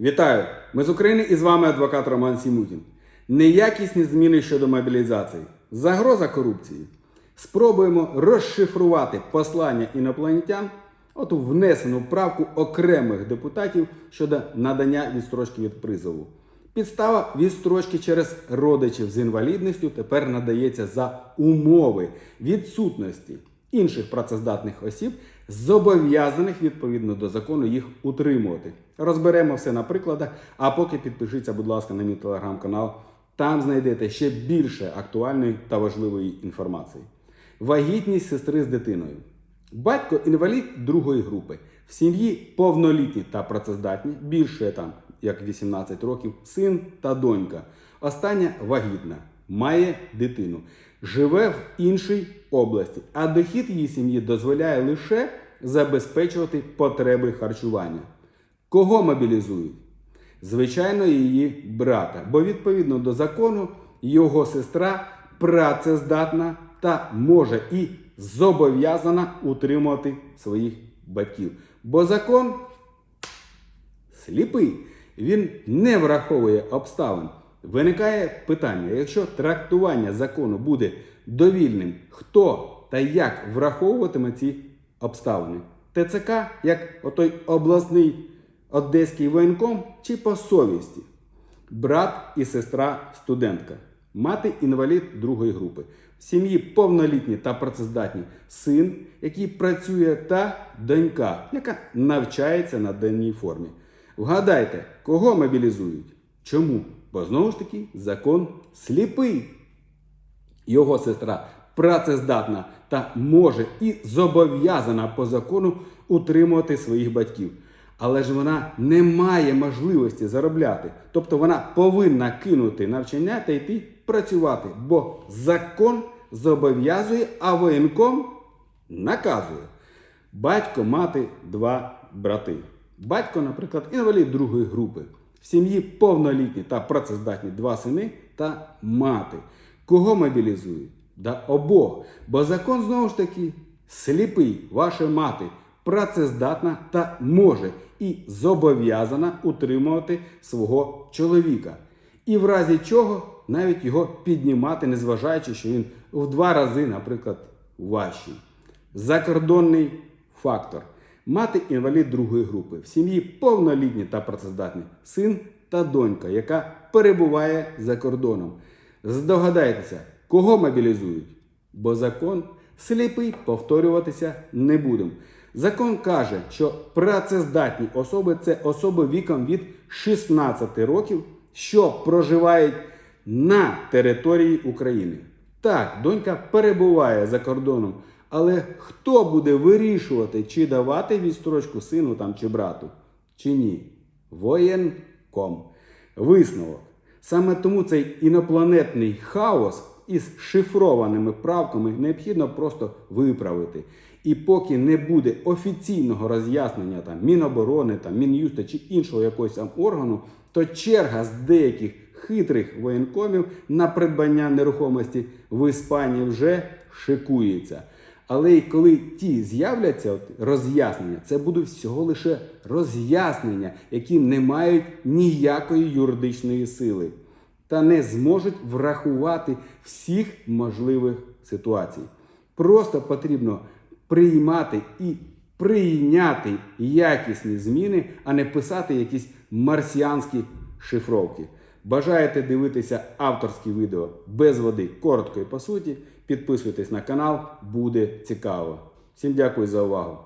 Вітаю! Ми з України і з вами адвокат Роман Сімутін. Неякісні зміни щодо мобілізації, загроза корупції. Спробуємо розшифрувати послання інопланетян, от у внесену правку окремих депутатів щодо надання відстрочки від призову. Підстава відстрочки через родичів з інвалідністю тепер надається за умови відсутності інших працездатних осіб, зобов'язаних відповідно до закону їх утримувати. Розберемо все на прикладах. А поки підпишіться, будь ласка, на мій телеграм-канал. Там знайдете ще більше актуальної та важливої інформації. Вагітність сестри з дитиною. Батько інвалід другої групи. В сім'ї повнолітні та працездатні, більше там як 18 років, син та донька. Остання вагітна, має дитину, живе в іншій області, а дохід її сім'ї дозволяє лише забезпечувати потреби харчування. Кого мобілізують? Звичайно, її брата, бо відповідно до закону його сестра працездатна та може і зобов'язана утримувати своїх батьків. Бо закон сліпий, він не враховує обставин. Виникає питання: якщо трактування закону буде довільним, хто та як враховуватиме ці обставини? ТЦК, як отой обласний одеський воєнком, чи по совісті? Брат і сестра студентка, мати інвалід другої групи. В сім'ї повнолітні та працездатні син, який працює, та донька, яка навчається на денній формі. Вгадайте, кого мобілізують? Чому? Бо знову ж таки закон сліпий. Його сестра працездатна та може і зобов'язана по закону утримувати своїх батьків. Але ж вона не має можливості заробляти. Тобто вона повинна кинути навчання та йти працювати, бо закон зобов'язує, а воєнком наказує. Батько, мати, два брати. Батько, наприклад, інвалід другої групи. В сім'ї повнолітні та працездатні два сини та мати. Кого мобілізують? Да обох. Бо закон знову ж таки сліпий, ваша мати працездатна та може і зобов'язана утримувати свого чоловіка. І в разі чого навіть його піднімати, незважаючи, що він в два рази, наприклад, важчий. Закордонний фактор. Мати інвалід другої групи. В сім'ї повнолітні та працездатні син та донька, яка перебуває за кордоном. Здогадайтеся, кого мобілізують? Бо закон сліпий повторюватися не будемо. Закон каже, що працездатні особи це особи віком від 16 років, що проживають на території України. Так, донька перебуває за кордоном, але хто буде вирішувати, чи давати відстрочку сину там чи брату, чи ні? Воєнком. Висновок. Саме тому цей інопланетний хаос із шифрованими правками необхідно просто виправити. І поки не буде офіційного роз'яснення там Міноборони, там, Мін'юста чи іншого якогось там органу, то черга з деяких хитрих воєнкомів на придбання нерухомості в Іспанії вже шикується. Але й коли ті з'являться от, роз'яснення, це будуть всього лише роз'яснення, які не мають ніякої юридичної сили та не зможуть врахувати всіх можливих ситуацій. Просто потрібно приймати і прийняти якісні зміни, а не писати якісь марсіанські шифровки. Бажаєте дивитися авторські відео без води, коротко і по суті. Підписуйтесь на канал, буде цікаво. Всім дякую за увагу.